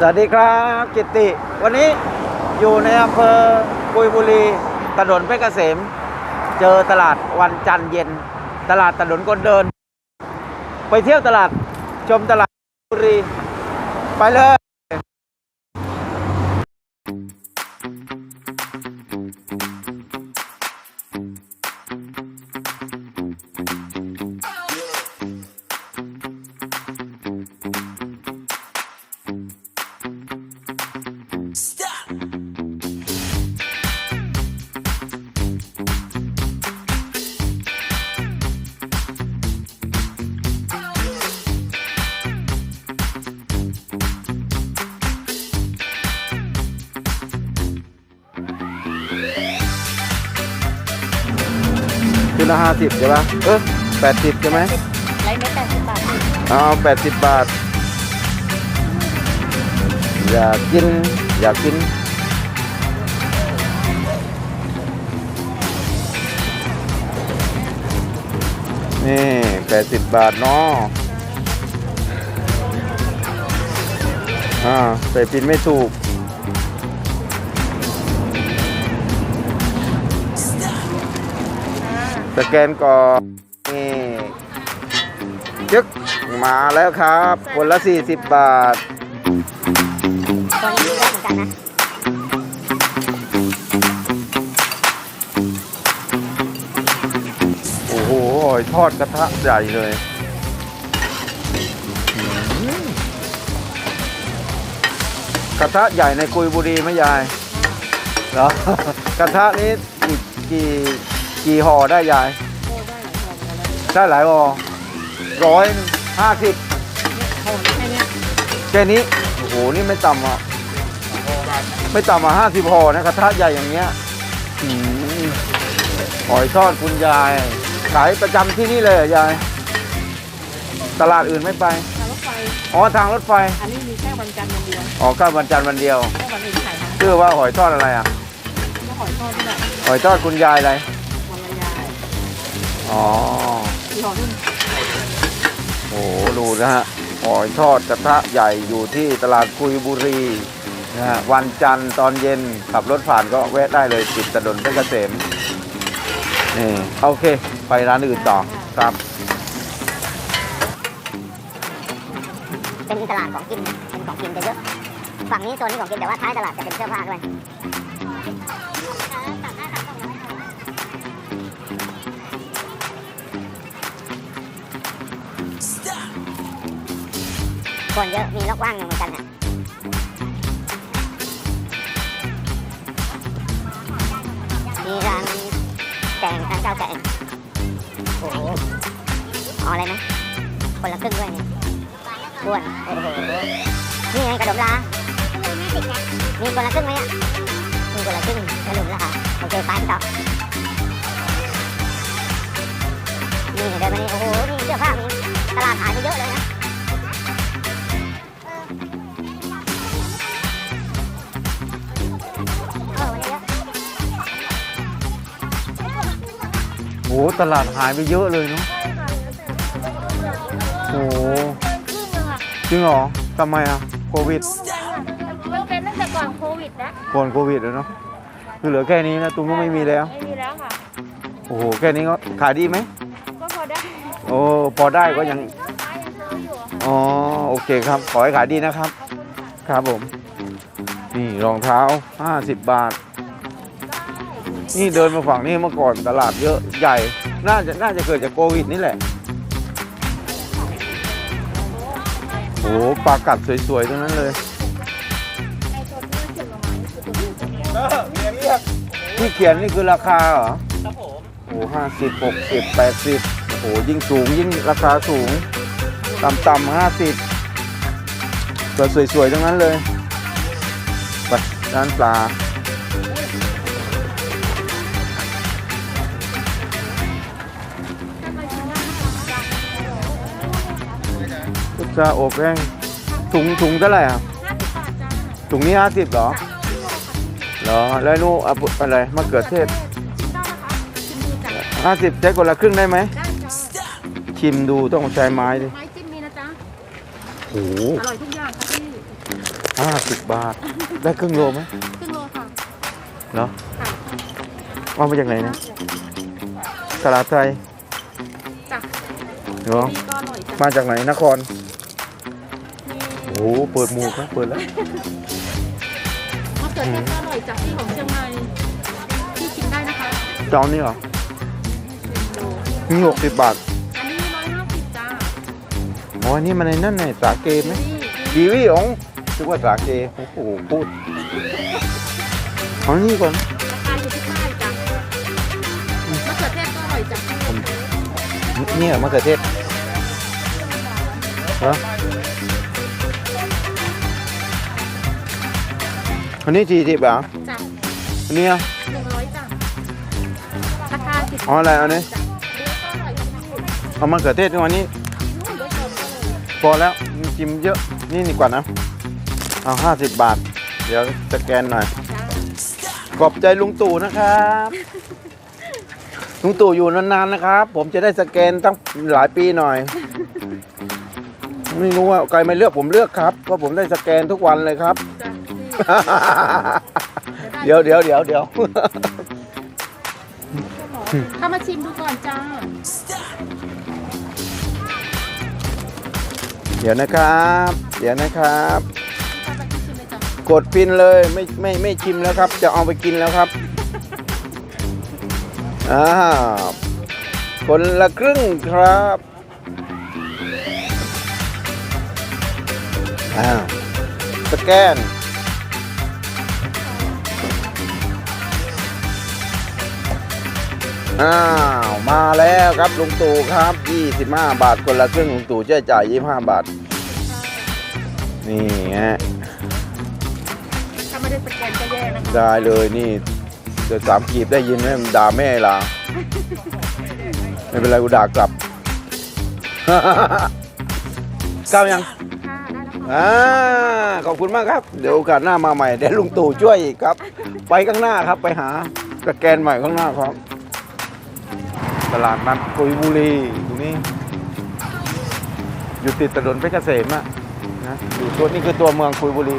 สวัสดีครับกิติ วันนี้อยู่ในอำเภอกุยบุรีถนนเพชรเกษม เจอตลาดวันจันทร์เย็น ตลาดถนนคนเดิน ไปเที่ยวตลาดชมตลาดบุรี ไปเลย ละห้าสิบใช่ปะเออแปดสิบใช่ไหมไรไม่แปดสิบบาทเอาแปดสิบบาท อยากกิน อยากกิน นี่แปดสิบบาทเนาะอ่าใส่ปินไม่ถูก สแกนก่อนนี่จึ๊กมาแล้วครับคนละ 40 บาทตัวนี้เยอะเหมือนกันนะโอ้โหหอยทอดกระทะใหญ่เลยกระทะใหญ่ในกุยบุรีไหมยายเหรอกระทะนี้กี่กี่ กี่ห่อได้ยายโอ้ได้หลายห่อเหมือนกันนะได้หลายห่อร้อยห้าสิบห่อแค่เนี้ยแค่นี้ โอ้โห นี่ไม่ต่ำอะ ไม่ต่ำอะห้าสิบห่อนะกระทะใหญ่อย่างเงี้ยอืมหอยทอดคุณยาย ขายประจำที่นี่เลยเหรอยาย ตลาดอื่นไม่ไป ทางรถไฟ อ๋อทางรถไฟ อันนี้มีแค่วันจันทร์วันเดียวอ๋อข้ามวันจันทร์วันเดียวแค่วันอื่นขายทั้งชื่อว่าหอยทอดอะไรอะ ก็หอยทอดนี่แหละหอยทอดคุณยายอะไรวันละยาย อ๋อที่ห่อนึงโอ้โหดูนะฮะหอยทอดกระทะใหญ่อยู่ที่ตลาดกุยบุรีนะฮะวันจันทร์ตอนเย็นขับรถผ่านก็แวะได้เลยติดถนนเพชรเกษมนี่โอเค ไปร้านอื่นต่อครับ เป็นตลาดของกินเป็นของกินจะเยอะ ฝั่งนี้โซนนี้ของกินแต่ว่าท้ายตลาดจะเป็นเสื้อผ้าด้วย คนเยอะมีล็อกว่างอยู่เหมือนกันฮะมีร้านแกงร้านเจ้าแกงโอ้โหเอาอะไรไหมคนละครึ่งด้วยเนี่ยอ้วนโอ้โหนี่ไงกระดมลามีคนละครึ่งไหมอะมีคนละครึ่งกระดมลาโอเคไปต่อนี่เดินมานี่โอ้โหนี่เสื้อผ้ามีตลาดหายไปเยอะเลยนะ ตลาดหายไปเยอะเลยเนาะโอ้โหจริงเหรอทำไมอะโควิดเลิกเป็นตั้งแต่ก่อนโควิดนะก่อนโควิดเลยเนาะคือเหลือแค่นี้นะตุ้มก็ไม่มีแล้ว ไม่มีแล้วค่ะ โอ้โหแค่นี้ก็ขายดีไหมก็พอได้โอ้พอได้ก็ยังก็ขายยังซื้ออยู่อะค่ะอ๋อโอเคครับขอให้ขายดีนะครับขอบคุณค่ะครับผม นี่รองเท้า 50 บาท นี่เดินมาฝั่งนี้เมื่อก่อนตลาดเยอะใหญ่ น่าจะน่าจะเกิดจากโควิดนี่แหละ โอ้โหปลากัดสวยๆทั้งนั้นเลยไอ้ตัวที่ถึงประมาณนี้คือตัวที่ถึงแล้วที่เขียนนี่คือราคาเหรอ ครับผมโอ้ห้าสิบหกสิบแปดสิบโอ้โหยิ่งสูงยิ่งราคาสูง ต่ำๆห้าสิบตัวสวยๆทั้งนั้นเลย ไปร้านปลา พุทราอบแห้งถุงถุงเท่าไหร่อะห้าสิบบาทจ้าถุงนี้ห้าสิบเหรอเหรอแล้วนู่นอะอะไรมะเขือเทศชิมได้นะคะชิมดูจ้ะห้าสิบใช้คนละครึ่งได้ไหมได้จ้าชิมดูต้องใช้ไม้ดิไม้จิ้มมีนะจ๊ะโอ้โหอร่อยทุกอย่างค่ะพี่ห้าห้าสิบบาท ได้ครึ่งโลไหมครึ่งโลค่ะเนาะค่ะเอามาจากไหนนะตลาดไทยจ้ะเนาะนี่ก็อร่อยจ้ะมาจากไหนนครมี โอ้โหเปิดหมูครับเปิดแล้วมะเขือเทศก็อร่อยจากที่ของเชียงใหม่ที่ชิมได้นะคะจอมนี่เหรอโลมีหกสิบบาทอันนี้ร้อยห้าสิบจ้าอ๋ออันนี่มันในนั่นไงสาเกไหมนี่กีวีอ๋องนึกว่าสาเกโอ้โหพูดเอานี่ก่อนราคาอยู่ที่ป้ายจ้ะมะเขือเทศก็อร่อยจ้ะเนี่ยมะเขือเทศฮะอั นนี้สี่สิบเหรอจ้ะอันนี้อะหนึ่งร้อยจ้ะราคาสิบเอาอะไรเอาเนี่ยจ้ะนี่ก็อร่อยจ้ะเอามะเขือเทศตัวนี้นู่นรถยนต์ก็เลยพอแล้วมีจิ้มเยอะนี่ดีกว่านะ เอาห้าสิบบาท เดี๋ยวสแกนหน่อยจ้าขอบใจลุงตู่นะครับ ลุงตู่อยู่นานๆนะครับ ผมจะได้สแกนตั้งหลายปีหน่อย ไม่รู้ว่าใครไม่เลือกผมเลือกครับเพราะผมได้สแกนทุกวันเลยครับจ้ะนี่ เดี๋ยวเดี๋ยวเดี๋ยวเดี๋ยวเข้ามาชิมดูก่อนจ้า เดี๋ยวนะครับ เดี๋ยวนะครับเข้ามาชิมเลยจ้ะกดปินเลยไม่ไม่ไม่ชิมแล้วครับ จะเอาไปกินแล้วครับอ่าคนละครึ่งครับอ้าวสแกน อ้าวมาแล้วครับลุงตู่ครับ 25 บาทคนละครึ่งลุงตู่จะจ่าย 25 บาท นี่ฮะถ้าไม่ได้สแกนก็แย่นะคะได้เลยนี่เดือดสามกีบได้ยินไหมมันด่าแม่ล่ะ ไม่เป็นไรกูด่ากลับ ก้าวยังค่ะได้แล้วค่ะอ่าขอบคุณมากครับ เดี๋ยวโอกาสหน้ามาใหม่เดี๋ยวลุงตู่ช่วยอีกครับ ไปข้างหน้าครับไปหาสแกนใหม่ข้างหน้าครับ ตลาดนัดกุยบุรีตรงนี้ อยู่ติดถนนเพชรเกษมอะนะอยู่ตัวนี่คือตัวเมืองกุยบุรี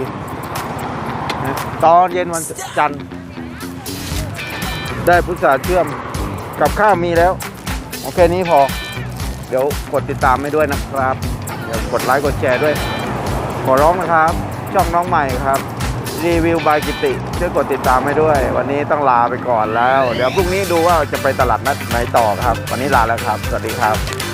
นะตอนเย็นวันจันทร์ ได้พุทราเชื่อมกับข้าวมีแล้ว โอเคนี้พอ เดี๋ยวกดติดตามให้ด้วยนะครับ เดี๋ยวกดไลค์กดแชร์ด้วย ขอร้องนะครับ ช่องน้องใหม่ครับ รีวิวบายกิติช่วยกดติดตามให้ด้วย วันนี้ต้องลาไปก่อนแล้ว เดี๋ยวพรุ่งนี้ดูว่าจะไปตลาดนัดไหนต่อครับ วันนี้ลาแล้วครับ สวัสดีครับ